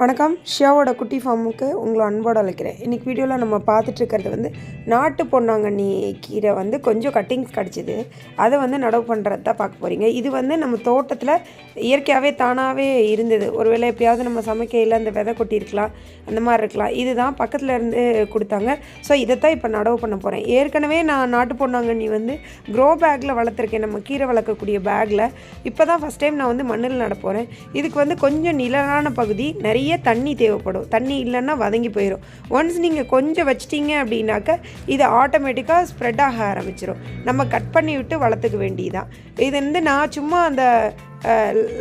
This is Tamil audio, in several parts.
வணக்கம். ஷியாவோட குட்டி ஃபார்முக்கு உங்களை அன்போடு அழைக்கிறேன். இன்றைக்கி வீடியோவில் நம்ம பார்த்துட்ருக்கிறது வந்து நாட்டு பொன்னாங்கண்ணி கீரை வந்து கொஞ்சம் கட்டிங்ஸ் கிடச்சிது. அதை வந்து நடவு பண்ணுறது தான் பார்க்க போகிறீங்க இது வந்து நம்ம தோட்டத்தில் இயற்கையாகவே தானாகவே இருந்தது. ஒருவேளை எப்படியாவது நம்ம சமைக்கையில் அந்த விதை கொட்டியிருக்கலாம் அந்த மாதிரி இருக்கலாம். இதுதான் பக்கத்தில் இருந்து கொடுத்தாங்க. ஸோ இதை தான் இப்போ நடவு பண்ண போகிறேன் ஏற்கனவே நான் நாட்டு பொன்னாங்கண்ணி வந்து க்ரோ பேக்கில் வளர்த்துருக்கேன். நம்ம கீரை வளர்க்கக்கூடிய பேக்கில் இப்போ தான் ஃபஸ்ட் டைம் நான் வந்து மண்ணில் நட போகிறேன் இதுக்கு வந்து கொஞ்சம் நிழலான பகுதி நிறைய தண்ணி தேவைப்படும். தண்ணி இல்லைன்னா வதங்கி போயிடும் ஒன்ஸ் நீங்கள் கொஞ்சம் வச்சிட்டிங்க அப்படின்னாக்க இது ஆட்டோமேட்டிக்காக ஸ்ப்ரெட் ஆக ஆரம்பிச்சிடும் நம்ம கட் பண்ணி விட்டு வளர்த்துக்க வேண்டியதான் இது வந்து நான் சும்மா அந்த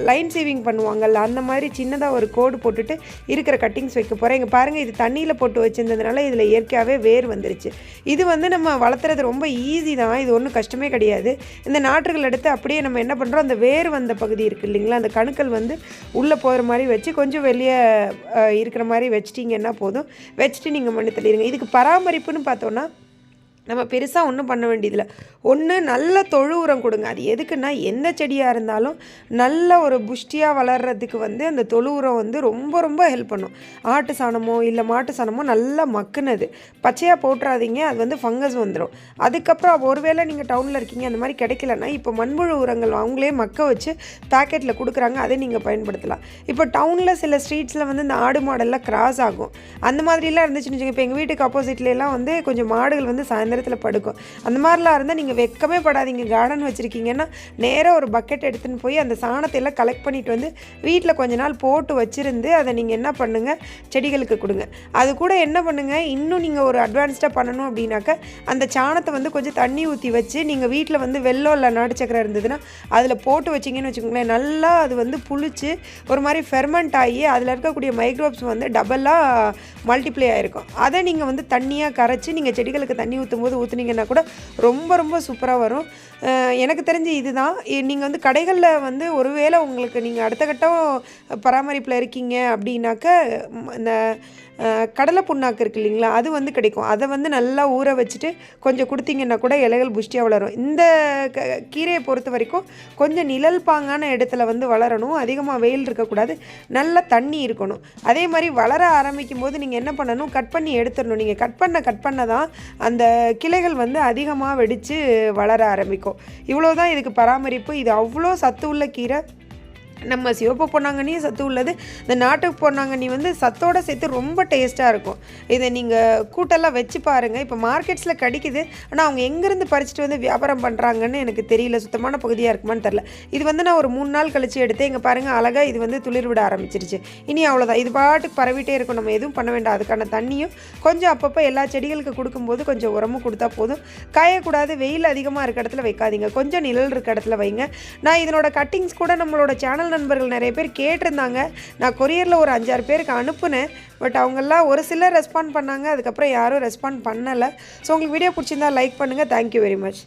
லைன் சேவிங் பண்ணுவாங்கள்ல அந்த மாதிரி சின்னதாக ஒரு கோடு போட்டுட்டு இருக்கிற கட்டிங்ஸ் வைக்க போகிறேன் இங்கே பாருங்கள் இது தண்ணியில் போட்டு வச்சுருந்ததுனால இதில் இயற்கையாகவே வேர் வந்துருச்சு. இது வந்து நம்ம வளர்த்துறது ரொம்ப ஈஸி தான். இது ஒன்றும் கஷ்டமே கிடையாது. இந்த நாற்றுகள் எடுத்து அப்படியே நம்ம என்ன பண்ணுறோம் அந்த வேர் வந்த பகுதி இருக்குது இல்லைங்களா அந்த கணுக்கள் வந்து உள்ளே போகிற மாதிரி வச்சு கொஞ்சம் வெளியே இருக்கிற மாதிரி வச்சிட்டிங்கன்னா போதும். வச்சுட்டு நீங்கள் மண்ணு தள்ளிடுங்க. இதுக்கு பராமரிப்புன்னு பார்த்தோன்னா நம்ம பெருசாக ஒன்றும் பண்ண வேண்டியதில்லை. ஒன்று நல்ல தொழு உரம் கொடுங்க. அது எதுக்குன்னா எந்த செடியாக இருந்தாலும் நல்ல ஒரு புஷ்டியாக வளர்கிறதுக்கு வந்து அந்த தொழு உரம் வந்து ரொம்ப ரொம்ப ஹெல்ப் பண்ணும். ஆட்டு சாணமோ இல்லை மாட்டு சாணமோ நல்லா மக்குனது. பச்சையாக போட்டுறாதீங்க அது வந்து ஃபங்கஸ் வந்துடும் அதுக்கப்புறம் ஒருவேளை நீங்கள் டவுனில் இருக்கீங்க அந்த மாதிரி கிடைக்கலன்னா இப்போ மண்புழு உரங்கள் அவங்களே மக்க வச்சு பேக்கெட்டில் கொடுக்குறாங்க அதை நீங்கள் பயன்படுத்தலாம். இப்போ டவுனில் சில ஸ்ட்ரீட்ஸில் வந்து இந்த ஆடு மாடெல்லாம் கிராஸ் ஆகும். அந்த மாதிரிலாம் இருந்துச்சுன்னு வச்சுக்கோங்க. இப்போ எங்கள் வீட்டுக்கு oppositeல வந்து கொஞ்சம் மாடுகள் வந்து நேரத்தில் படுக்கும். அந்த மாதிரிலாம் இருந்தால் நீங்கள் வெக்கமே படாதீங்க. கார்டன் வச்சுருக்கீங்கன்னா நேராக ஒரு பக்கெட் எடுத்துன்னு போய் அந்த சாணத்தை எல்லாம் கலெக்ட் பண்ணிட்டு வந்து வீட்டில் கொஞ்ச நாள் போட்டு வச்சுருந்து அதை நீங்கள் என்ன பண்ணுங்கள் செடிகளுக்கு கொடுங்க. அது கூட என்ன பண்ணுங்கள் இன்னும் நீங்கள் ஒரு அட்வான்ஸ்டாக பண்ணணும் அப்படின்னாக்க அந்த சாணத்தை வந்து கொஞ்சம் தண்ணி ஊற்றி வச்சு நீங்கள் வீட்டில் வந்து வெள்ளம் இல்லை நாட்டு சக்கரை இருந்ததுன்னா அதில் போட்டு வச்சிங்கன்னு வச்சுக்கோங்களேன். நல்லா அது வந்து புளிச்சு ஒரு மாதிரி ஃபெர்மெண்ட் ஆகி அதில் இருக்கக்கூடிய மைக்ரோப்ஸ் வந்து டபுளாக மல்டிப்ளை ஆகிருக்கும் அதை நீங்கள் வந்து தண்ணியாக கரைச்சி நீங்கள் செடிகளுக்கு தண்ணி ஊற்றும் போது ஊற்றுனீங்கன்னா கூட ரொம்ப ரொம்ப சூப்பராக வரும். எனக்கு தெரிஞ்சு இதுதான். நீங்கள் வந்து கடைகளில் வந்து ஒருவேளை உங்களுக்கு நீங்கள் அடுத்த கட்டம் பராமரிப்பில் இருக்கீங்க அப்படின்னாக்க இந்த கடலை புண்ணாக்கு இருக்கு இல்லைங்களா அது வந்து கிடைக்கும். அதை வந்து நல்லா ஊற வச்சுட்டு கொஞ்சம் கொடுத்தீங்கன்னா கூட இலைகள் புஷ்டியாக வளரும். இந்த க கீரையை பொறுத்த வரைக்கும் கொஞ்சம் நிழல் பாங்கான இடத்துல வந்து வளரணும். அதிகமாக வெயில் இருக்கக்கூடாது. நல்ல தண்ணி இருக்கணும். அதே மாதிரி வளர ஆரம்பிக்கும் போது நீங்கள் என்ன பண்ணணும்? கட் பண்ணி எடுத்துடணும். நீங்கள் கட் பண்ண கட் பண்ண தான் அந்த கிளைகள் வந்து அதிகமாக வெடித்து வளர ஆரம்பிக்கும். இவ்வளோ தான் இதுக்கு பராமரிப்பு. இது அவ்வளோ சத்து உள்ள கீரை. நம்ம சிவப்பு பொன்னாங்கண்ணியும் சத்து உள்ளது. இந்த நாட்டு பொன்னாங்கண்ணி வந்து சத்தோட சேர்த்து ரொம்ப டேஸ்ட்டாக இருக்கும். இதை நீங்கள் கூட்டெல்லாம் வச்சு பாருங்கள் இப்போ மார்க்கெட்ஸில் கிடைக்குது. ஆனால் அவங்க எங்கேருந்து பறிச்சுட்டு வந்து வியாபாரம் பண்ணுறாங்கன்னு எனக்கு தெரியல. சுத்தமான பகுதியாக இருக்குமான்னு தெரில இது வந்து நான் ஒரு மூணு நாள் கழிச்சு எடுத்து இங்கே பாருங்கள் அழகாக இது வந்து துளிர் விட ஆரம்பிச்சிருச்சு. இனி அவ்வளோதான் இது பாட்டுக்கு பரவிட்டே இருக்கும். நம்ம எதுவும் பண்ண வேண்டாம். அதுக்கான தண்ணியும் கொஞ்சம் அப்பப்போ எல்லா செடிகளுக்கு கொடுக்கும்போது கொஞ்சம் உரமும் கொடுத்தா போதும். காயக்கூடாது. வெயில் அதிகமாக இருக்க இடத்துல வைக்காதீங்க. கொஞ்சம் நிழல் இருக்க இடத்துல வைங்க. நான் இதனோட கட்டிங்ஸ் கூட நம்மளோட சேனல் நண்பர்கள் நிறைய பேர் கேட்டிருந்தாங்க. நான் கொரியரில் ஒரு அஞ்சாறு பேருக்கு அனுப்புனேன். பட் அவங்கெல்லாம் ஒரு சிலர் ரெஸ்பாண்ட் பண்ணாங்க. அதுக்கப்புறம் யாரும் ரெஸ்பாண்ட் பண்ணலை. ஸோ உங்களுக்கு வீடியோ பிடிச்சிருந்தா லைக் பண்ணுங்கள் தேங்க்யூ வெரி மச்